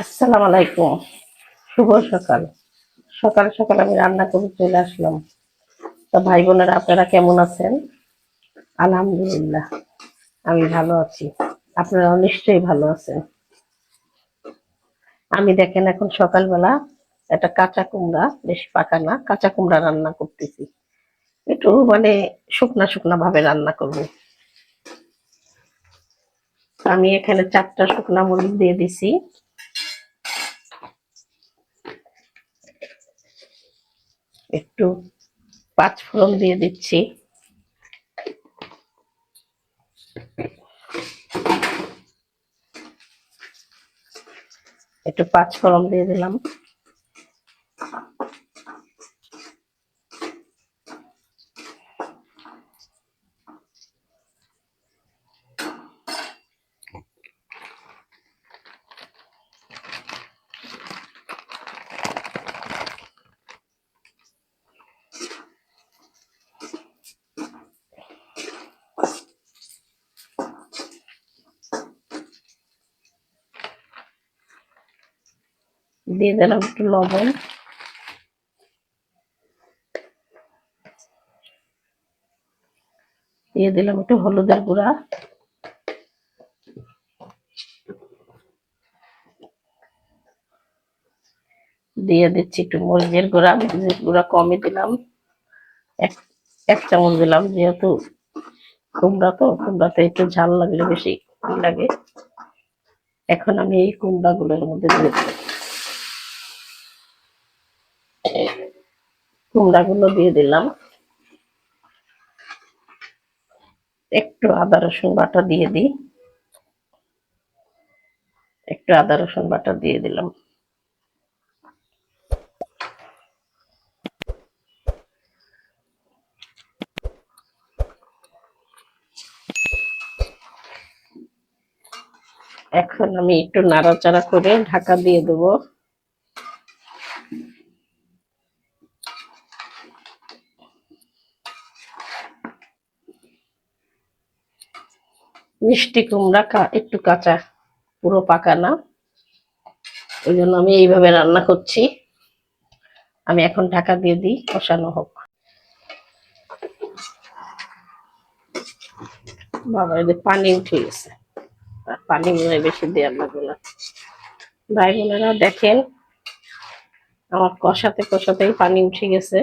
আসসালামু আলাইকুম। শুভ সকাল। সকাল সকাল আমি রান্না করে চলে আসলাম। তো ভাই বোনেরা, আপনারা কেমন আছেন? আলহামদুলিল্লাহ, আমি ভালো আছি। আপনারা নিশ্চয়ই ভালো আছেন। আমি দেখেন এখন সকালবেলা একটা কাঁচা কুমড়া, বেশি পাকা না, কাঁচা কুমড়া রান্না করতেছি। একটু মানে শুকনা শুকনা ভাবে রান্না করব। আমি এখানে চারটা শুকনা মরিচ দিয়ে দিছি। একটু পাঁচ ফোড়ন দিয়ে দিচ্ছি। একটু পাঁচ ফোড়ন দিয়ে দিলাম। দিয়ে দিলাম একটু লবণ। দিয়ে দিলাম একটু হলুদের গুঁড়া। দিয়ে দিচ্ছি একটু মরিচের গুঁড়া মরিচের গুঁড়া কমই দিলাম। এক এক চামচ দিলাম, যেহেতু কুমড়া তো, কুমড়াতে একটু ঝাল লাগলে বেশি লাগে। এখন আমি এই কুমড়া গুলোর মধ্যে দিয়ে কুমড়া গুলো দিয়ে দিলাম। একটু আদা, রসুন বাটা দিয়ে দিই। একটু আদা, রসুন বাটা দিয়ে দিলাম। এখন আমি একটু নাড়াচাড়া করে ঢাকা দিয়ে দেবো। মিষ্টি কুমড়া একটু কাঁচা, পুরো পাকা না। ওই জন্য আমি এইভাবে রান্না করছি। আমি এখন ঢাকা দিয়ে দিই কষানো হোক। বাবা এদের পানি উঠে গেছে। পানি মনে বেশি দেওয়ার লাগবে না। ভাই বোনেরা, দেখেন, আমার কষাতে কষাতেই পানি উঠে গেছে।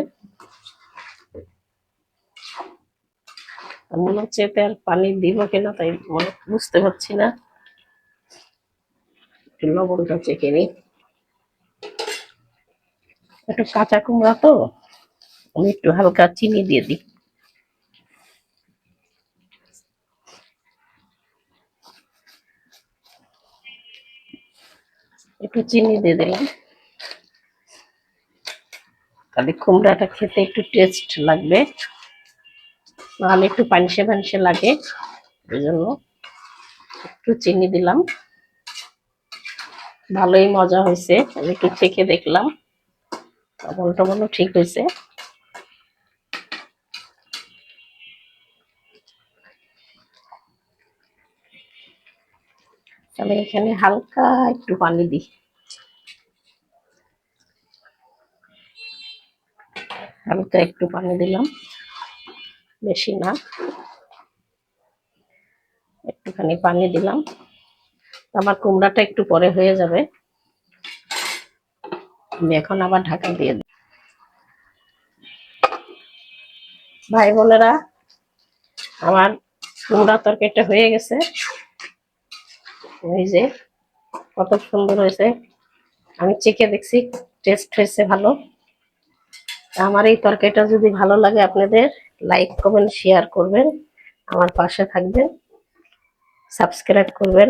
মনে হচ্ছে এতে আর পানি দিব কিনা তাই মনে বুঝতে পারছি না। একটু লবণটা চেখে নিই। একটু কাঁচা কুমড়া তো, আমি একটু হালকা চিনি দিয়ে দিই। একটু চিনি দিয়ে দিলাম। তাহলে কুমড়াটা খেতে একটু টেস্ট লাগবে। নাহলে একটু পানসে পানসে লাগে ওই জন্য একটু চিনি দিলাম। ভালোই মজা হয়েছে, আমি একটু চেখে দেখলাম। লবণ টবণও ঠিক হয়েছে। তাহলে এখানে হালকা একটু পানি দিই। হালকা একটু পানি দিলাম। বেশি না। একটুখানি পানি দিলাম। আমার কুমড়াটা একটু পরে হয়ে যাবে। আমি এখন আবার ঢাকা দিয়ে দিই। ভাই বোনেরা, আমার কুমড়া তরকারিটা হয়ে গেছে। ওই যে, কত সুন্দর হয়েছে। আমি চেখে দেখছি, টেস্ট হয়েছে ভালো। আমার এই তরকারিটা যদি ভালো লাগে আপনাদের লাইক কমেন্ট শেয়ার করবেন, আমার পাশে থাকবেন সাবস্ক্রাইব করবেন।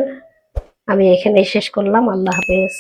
আমি এখানেই শেষ করলাম। আল্লাহ হাফেজ।